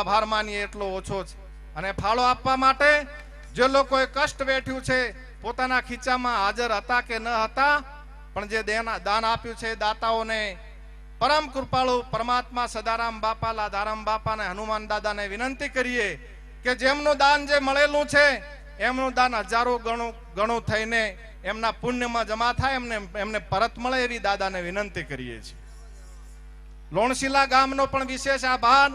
આભાર માનીએ એટલો ઓછો છે. અને ફાળો આપવા માટે જે લોકોએ કષ્ટ વેઠ્યું છે, પોતાના ખીચામાં હાજર હતા કે ન હતા, પણ જે દાન આપ્યું છે દાતાઓને પરમ કૃપાળુ પરમાત્મા સદારામ બાપા લાધારામ બાપા અને હનુમાન દાદાને વિનંતી કરીએ કે જેમનું દાન જે મળેલું છે, એમનું દાન હજારો ગણું ગણું થઈને એમના પુણ્યમાં જમા થાય, એમને એમને પરત મળે એવી દાદાને વિનંતી કરીએ છીએ. લોણશીલા ગામનો પણ વિશેષ આભાર.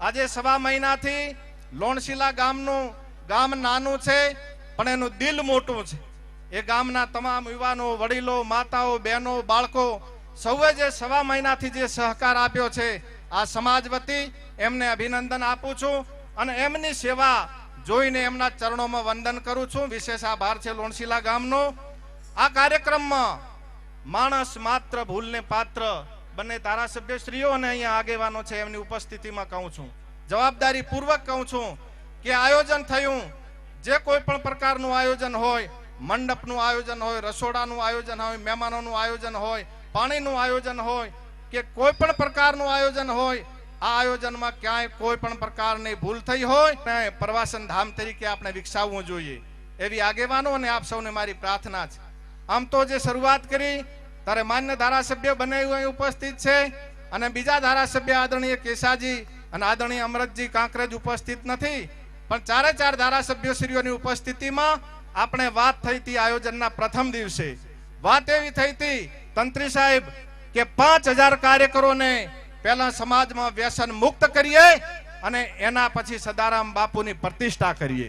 આજે સવા મહિનાથી લોણશીલા ગામનું, ગામ નાનું છે, પણ એનું દિલ મોટું છે. એ ગામના તમામ યુવાનો, વડીલો, માતાઓ, બહેનો, બાળકો, સૌએ જે સવા મહિનાથી જે સહકાર આપ્યો છે, આ સમાજ વતી એમને અભિનંદન આપું છું અને એમની સેવા જોઈને એમના ચરણોમાં વંદન કરું છું. વિશેષ આભાર છે લોણશીલા ગામનો. આ કાર્યક્રમમાં માણસ માત્ર ભૂલને પાત્ર બંને ધારાસભ્યશ્રીઓ અને અહીંયા આગેવાનો છે, એમની ઉપસ્થિતિમાં કહું છું. જવાબદારી પૂર્વક કહું છું કે આયોજન થયું. જે કોઈ પણ પ્રકારનું આયોજન હોય, મંડપનું આયોજન હોય, રસોડાનું આયોજન હોય, મહેમાનોનું આયોજન હોય, પાણીનું આયોજન હોય, કે કોઈ પણ પ્રકારનું આયોજન હોય, આ આયોજનમાં ક્યાંય કોઈ પણ પ્રકારની ભૂલ થઈ હોય પ્રવાસન ધામ તરીકે આપણે વિકસાવવું જોઈએ. એવી આગેવાનો અને આપ સૌને મારી પ્રાર્થના છે. આમ તો જે શરૂઆત કરી ત્યારે માન્ય ધારાસભ્ય બને ઉપસ્થિત છે. અને બીજા ધારાસભ્ય આદરણીય કેસાજી અને આદરણીય અમરતજી કાંકરેજ ઉપસ્થિત નથી. પણ ચારે ચાર ધારાસભ્યશ્રીઓની ઉપસ્થિતિમાં આપણે વાત થઈ હતી આયોજનના પ્રથમ દિવસે. વાત એવી થઈ હતી, તંત્રી સાહેબ, કે પાંચ હજાર કાર્યકરોને પહેલા સમાજમાં વ્યસન મુક્ત કરીએ અને એના પછી સદારામ બાપુની પ્રતિષ્ઠા કરીએ.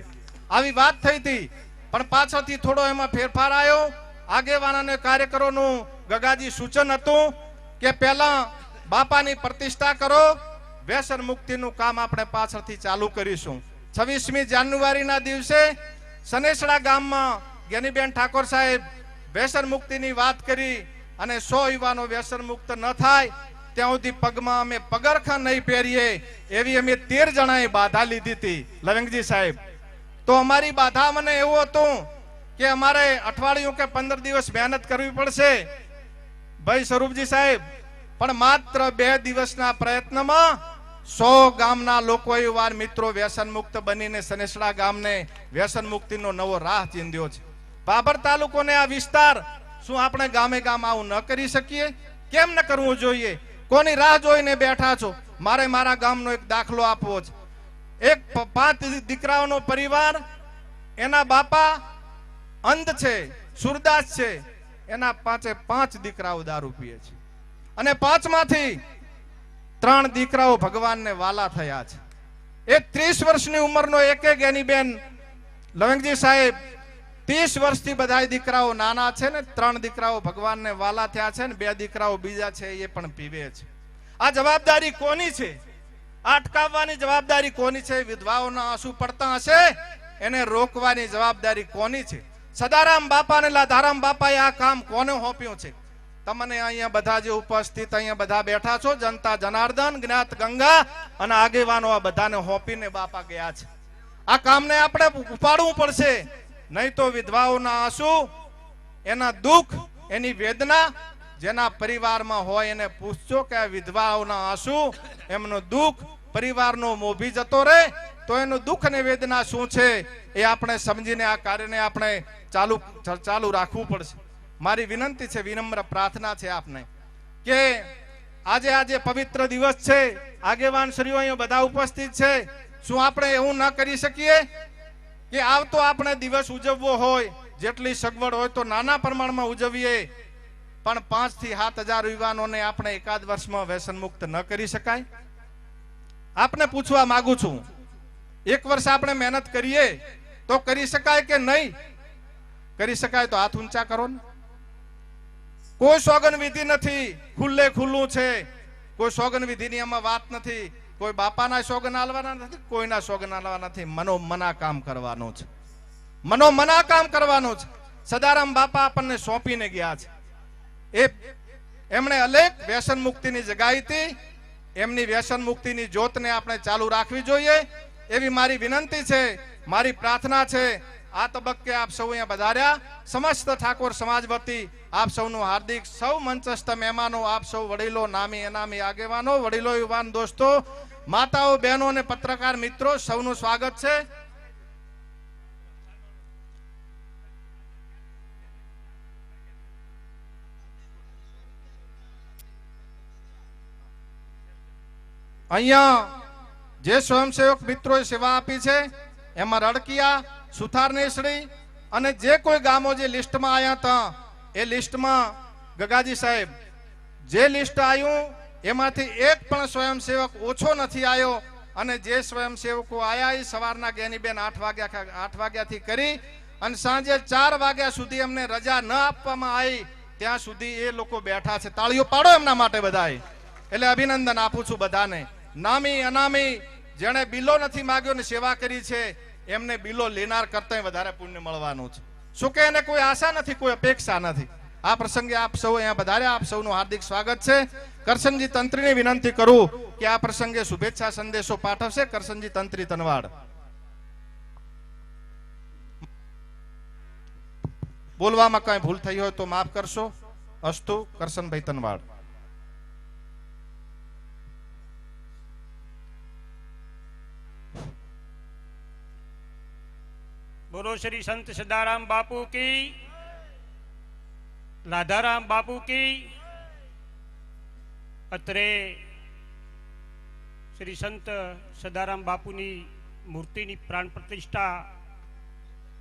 આવી વાત થઈ હતી, પણ પાછળથી થોડો એમાં ફેરફાર આવ્યો. આગેવાન કાર્યકરોનું ગગાજી સૂચન હતું કે પહેલા બાપાની પ્રતિષ્ઠા કરો, વ્યસન મુક્તિનું કામ આપણે પાછળથી ચાલુ કરીશું. છવ્વીસમી જાન્યુઆરીના દિવસે સનેસડા ગામમાં જ્ઞાનીબેન ઠાકોર સાહેબ વ્યસન મુક્તિની વાત કરી અને સો યુવાનો વ્યસન મુક્ત ન થાય, ત્યાં સુધી પગમાં અમે પગરખા નહીં પહેરીએ એવી અમે તેર જણાએ બાધા લીધી હતી. લવિંગજી સાહેબ, તો અમારી બાધા મને એવું હતું કે અમારે અઠવાડિયું કે પંદર દિવસ મહેનત કરવી પડશે? ભાઈ સ્વરૂપજી સાહેબ, પણ માત્ર બે દિવસના પ્રયત્નમાં સો ગામના લોકો યુવાન મિત્રો વ્યસન મુક્ત બનીને સનેસડા ગામને વ્યસન મુક્તિનો નવો રાહ ચીંધ્યો છે. બાબર તાલુકોને આ વિસ્તાર શું આપણે ગામે ગામ આવું ન કરી શકીએ? કેમ ન કરવું જોઈએ? કોની રાહ જોઈને બેઠા છો? મારે મારા ગામનો એક દાખલો આપવો છે. એક પાંચ દીકરાઓનો પરિવાર, એના બાપા અંધ છે, સુરદાસ છે, એના પાંચે પાંચ દીકરાઓ દારૂ પીએ છે. અને પાંચમાંથી ત્રણ દીકરાઓ ભગવાનને વાલા થયા છે. એ ત્રીસ વર્ષની ઉંમરનો એક એક એની બેન. લવંગજી સાહેબ, ત્રીસ વર્ષથી બધા દીકરાઓ નાના છે ને, ત્રણ દીકરાઓ ભગવાનને વાલા થયા છે ને, બે દીકરાઓ બીજા છે, એ પણ પીવે છે. આ જવાબદારી કોની છે? આ અટકાવવાની જવાબદારી કોની છે? વિધવાઓના આંસુ પડતા હશે? એને રોકવાની જવાબદારી કોની છે? સદારામ બાપા ને લાધારામ બાપાએ આ કામ કોને સોંપ્યું છે? તમને અહીંયા બધા જે ઉપસ્થિત અહીંયા બધા બેઠા છો, જનતા જનાર્દન, જ્ઞાત ગંગા અને આગેવાનો આ બધાને સોંપીને બાપા ગયા છે. આ કામને આપણે ઉપાડવું પડશે. નહીં તો વિધવાઓના આંસુ, એના દુઃખ, એની વેદના જેના પરિવારમાં હોય એને પૂછજો કે આ વિધવાઓના આંસુ, એમનો દુઃખ પરિવારનો મોભી જતો રહે, તો એનું દુઃખ અને વેદના શું છે એ આપણે સમજીને આ કાર્યને આપણે ચાલુ ચાલુ રાખવું પડશે. મારી વિનંતી છે, વિનમ્ર પ્રાર્થના છે આપને કે આજે આજે પવિત્ર દિવસ છે. આગેવાન શ્રીઓ અહીંયા બધા ઉપસ્થિત છે. શું આપણે એવું ન કરી શકીએ કે આવતો આપણે દિવસ ઉજવવો હોય, જેટલી સગવડ હોય તો નાના પ્રમાણમાં ઉજવીએ, પણ પાંચથી સાત હજાર યુવાનોને આપણે એકાદ વર્ષમાં વ્યસન મુક્ત ન કરી શકાય? આપને પૂછવા માંગુ છું, એક વર્ષ આપણે મહેનત કરીએ, તો કરી શકાય કે નહીં? કરી શકાય તો હાથ ઊંચા કરો ને. કોઈ સોગન વિધિ નથી, ખુલ્લે ખુલ્લું છે. કોઈ સોગન વિધિની આમાં વાત નથી. કોઈ બાપાના સોગન આલવાના નથી, કોઈના સોગન આલવાના નથી. મનો મના કામ કરવાનું છે. મનો મના કામ કરવાનું છે. સદારામ બાપા આપણને સોંપીને ગયા છે. એ એમણે અલેખ વ્યસન મુક્તિની જગાઈ હતી. એમની વ્યસન મુક્તિની જ્યોતને આપણે ચાલુ રાખવી જોઈએ. એવી મારી વિનંતી છે, મારી પ્રાર્થના છે, આ તબક્કે આપ સૌ અહીંયા વધાર્યા સમસ્ત ઠાકોર સમાજ વતી આપ સૌનું હાર્દિક સૌ મંચસ્થ મહેમાનો, આપ સૌ વડીલો, નામી અનામી આગેવાનો, વડીલો, યુવાન દોસ્તો, માતાઓ, બહેનો અને પત્રકાર મિત્રો, સૌનું સ્વાગત છે. અહીંયા જે સ્વયંસેવક મિત્રોએ સેવા આપી છે, એમાં રડકિયા, સુથારનેસડી અને જે કોઈ ગામો જે લિસ્ટમાં આવ્યા હતા, એ લિસ્ટમાં ગગાજી સાહેબ, જે લિસ્ટ આવ્યું એમાંથી એક પણ સ્વયંસેવક ઓછો નથી આવ્યો અને જે સ્વયંસેવકો આવ્યા એ સવારના ગેનીબેન આઠ વાગ્યા આઠ વાગ્યાથી કરી અને સાંજે ચાર વાગ્યા સુધી એમને રજા ન આપવામાં આવી, ત્યાં સુધી એ લોકો બેઠા છે. તાળીઓ પાડો એમના માટે બધાએ એટલે અભિનંદન આપું છું બધાને. નામી, અનામી, જેણે બિલો નથી માગ્યો ને સેવા કરી છે, એમને બિલો લેનાર કરતા વધારે પુણ્ય મળવાનું છે. શું કે એને કોઈ આશા નથી, કોઈ અપેક્ષા નથી? આ પ્રસંગે આપ સૌ અહીંયા વધારે, આપ સૌનું હાર્દિક સ્વાગત છે. કરશનજી તંત્રીને વિનંતી કરું કે આ પ્રસંગે શુભેચ્છા સંદેશો પાઠવશે કરશનજી તંત્રી તનવાડ. બોલવામાં કઈ ભૂલ થઈ હોય તો માફ કરશો. અસ્તુ કરશનભાઈ તનવાડ. બોલો શ્રી સંત સદારામ બાપુ કી. લાધારામ બાપુ કી. અત્રે શ્રી સંત સદારામ બાપુની મૂર્તિની પ્રાણ પ્રતિષ્ઠા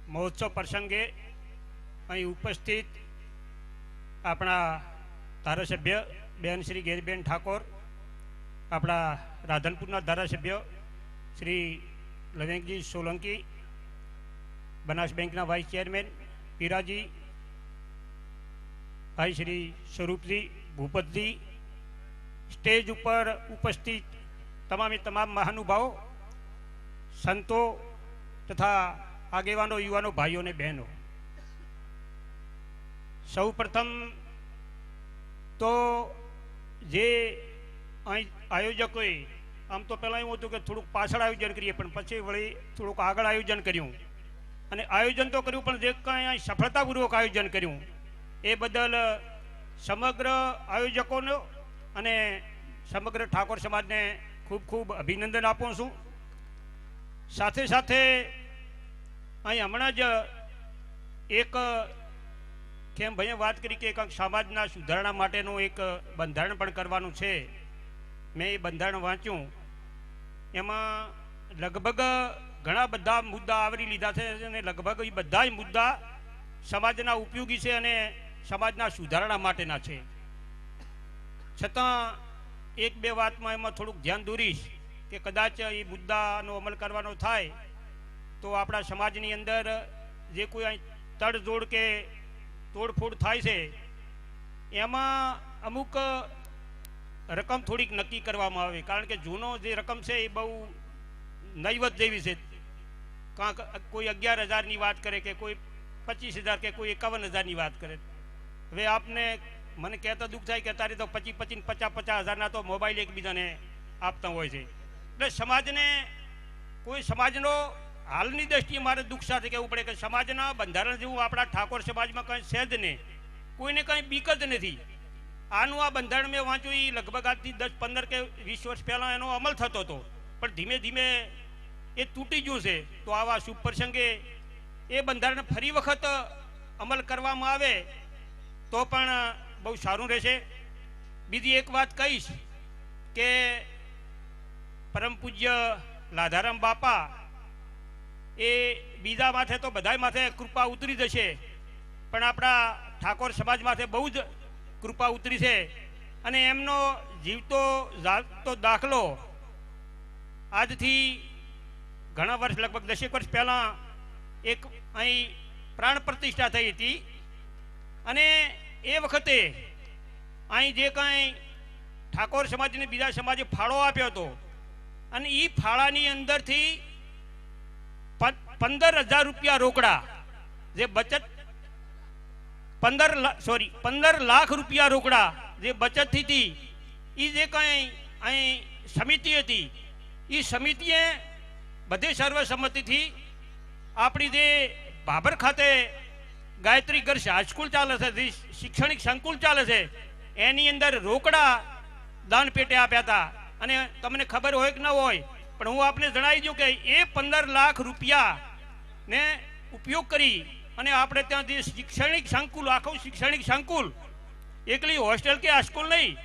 મહોત્સવ પ્રસંગે અહીં ઉપસ્થિત આપણા ધારાસભ્ય બેન શ્રી ગેરીબેન ઠાકોર, આપણા રાધનપુરના ધારાસભ્ય શ્રી લવેંગજી સોલંકી બનાસ બેંકના વાઇસ ચેરમેન પીરાજી, ભાઈ શ્રી સ્વરૂપજી ભૂપતજી, સ્ટેજ ઉપર ઉપસ્થિત તમામે તમામ મહાનુભાવો, સંતો તથા આગેવાનો, યુવાનો, ભાઈઓ અને બહેનો. સૌ પ્રથમ તો જે અહીં આયોજકોએ, આમ તો પહેલાં એવું હતું કે થોડુંક પાછળ આયોજન કરીએ, પણ પછી વળી થોડુંક આગળ આયોજન કર્યું. અને આયોજન તો કર્યું, પણ જે કાંઈ સફળતાપૂર્વક આયોજન કર્યું, એ બદલ સમગ્ર આયોજકોનો અને સમગ્ર ઠાકોર સમાજને ખૂબ ખૂબ અભિનંદન આપું છું. સાથે સાથે અહીં હમણાં જ એક, કેમ ભાઈએ વાત કરી કે કંઈક સમાજના સુધારણા માટેનું એક બંધારણ પણ કરવાનું છે. મેં એ બંધારણ વાંચ્યું. એમાં લગભગ ઘણા બધા મુદ્દા આવરી લીધા છે અને લગભગ એ બધા જ મુદ્દા સમાજના ઉપયોગી છે અને સમાજના સુધારણા માટેના છે. છતાં એક બે વાતમાં એમાં થોડુંક ધ્યાન દોરીશ કે કદાચ એ મુદ્દાનો અમલ કરવાનો થાય તો આપણા સમાજની અંદર જે કોઈ તડજોડ કે તોડફોડ થાય છે, એમાં અમુક રકમ થોડીક નક્કી કરવામાં આવે. કારણ કે જૂનો જે રકમ છે એ બહુ નૈવત જેવી છે. કાંક કોઈ અગિયાર હજારની વાત કરે કે કોઈ પચીસ હજાર કે કોઈ એકાવન હજારની વાત કરે. હવે આપને મને કહેતા દુઃખ થાય કે તારે તો પચીસ પચીસ પચાસ પચાસ હજારના તો મોબાઈલ એકબીજાને આપતા હોય છે. એટલે સમાજને, કોઈ સમાજનો હાલની દ્રષ્ટિએ મારે દુઃખ સાથે કહેવું પડે કે સમાજના બંધારણ જેવું આપણા ઠાકોર સમાજમાં કંઈ છે જ નહીં. કોઈને કંઈ બીક જ નથી. આનું આ બંધારણ મેં વાંચ્યું એ લગભગ આજથી દસ પંદર કે વીસ વર્ષ પહેલાં એનો અમલ થતો હતો. પણ ધીમે ધીમે એ તૂટી ગયું છે, તો આવા શુભ પ્રસંગે એ બંધારણ ફરી વખત અમલ કરવામાં આવે, તો પણ બહુ સારું રહેશે. બીજી એક વાત કહીશ કે પરમ પૂજ્ય લાધારામ બાપા એ બીજા માથે તો બધા માથે કૃપા ઉતરી જશે, પણ આપણા ઠાકોર સમાજ માથે બહુ જ કૃપા ઉતરી છે. અને એમનો જીવતો જાગતો દાખલો આજથી ઘણા વર્ષ, લગભગ દસેક વર્ષ પહેલાં એક અહીં પ્રાણ પ્રતિષ્ઠા થઈ હતી. અને એ વખતે અહીં જે કાંઈ ઠાકોર સમાજને બીજા સમાજે ફાળો આપ્યો હતો, અને એ ફાળાની અંદરથી પંદર હજાર રૂપિયા રોકડા, જે બચત, પંદર સોરી, પંદર લાખ રૂપિયા રોકડા જે બચત હતી એ જે કાંઈ અહીં સમિતિ હતી એ સમિતિએ બધે સર્વસંમતિથી આપણી જે બાબર ખાતે ગાયત્રી ગર્લ્સ હાઈસ્કૂલ ચાલે છે શૈક્ષણિક સંકુલ ચાલે છે, એની અંદર રોકડા દાન પેટે આપ્યા હતા. અને તમને ખબર હોય કે ન હોય, પણ હું આપને જણાવી દઉં કે એ પંદર લાખ રૂપિયા ને ઉપયોગ કરી અને આપણે ત્યાં જે શૈક્ષણિક સંકુલ, આખું શૈક્ષણિક સંકુલ, એકલી હોસ્ટેલ કે હાઈસ્કૂલ સ્કૂલ નહીં,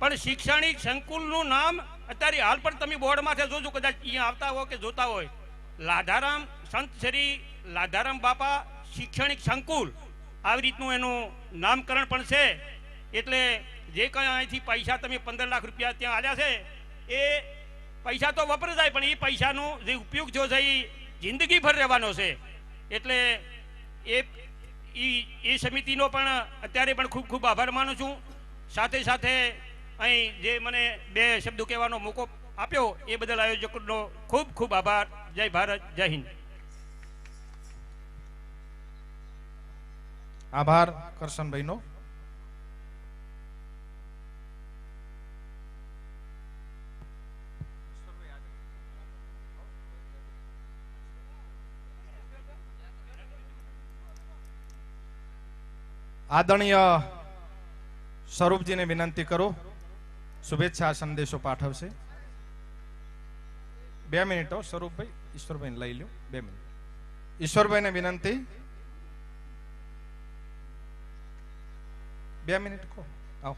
પણ શૈક્ષણિક સંકુલનું નામ અત્યારે હાલ પણ તમે બોર્ડ માથે જોજો કદાચ અહીંયા આવતા હોય કે જોતા હોય. લાધારામ સંત શ્રી લાધારામ બાપા શૈક્ષણિક સંકુલ આવી રીતનું એનું નામકરણ પણ છે. એટલે જે કંઈ અહીંથી પૈસા તમે પંદર લાખ રૂપિયા ત્યાં આવ્યા છે, એ પૈસા તો વપરાય જાય, પણ એ પૈસાનો જે ઉપયોગ જો છે, એ જિંદગીભર રહેવાનો છે. એટલે એ એ સમિતિનો પણ અત્યારે પણ ખૂબ ખૂબ આભાર માનું છું. સાથે સાથે અહીં જે મને બે શબ્દો કહેવાનો મોકો આપ્યો, એ બદલ આયોજકનો ખૂબ ખૂબ આભાર. જય ભારત, જય હિન્દ. આભાર, કરશનભાઈનો. આદરણીય સ્વરૂપજીને વિનંતી કરો. શુભેચ્છા સંદેશો પાઠવશે બે મિનિટો સ્વરૂપભાઈ ઈશ્વરભાઈને લઈ લ્યો બે મિનિટ ઈશ્વરભાઈને વિનંતી બે મિનિટ કહો આવો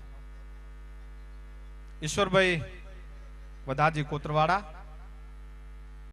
ઈશ્વરભાઈ વધાજી કોતરવાડા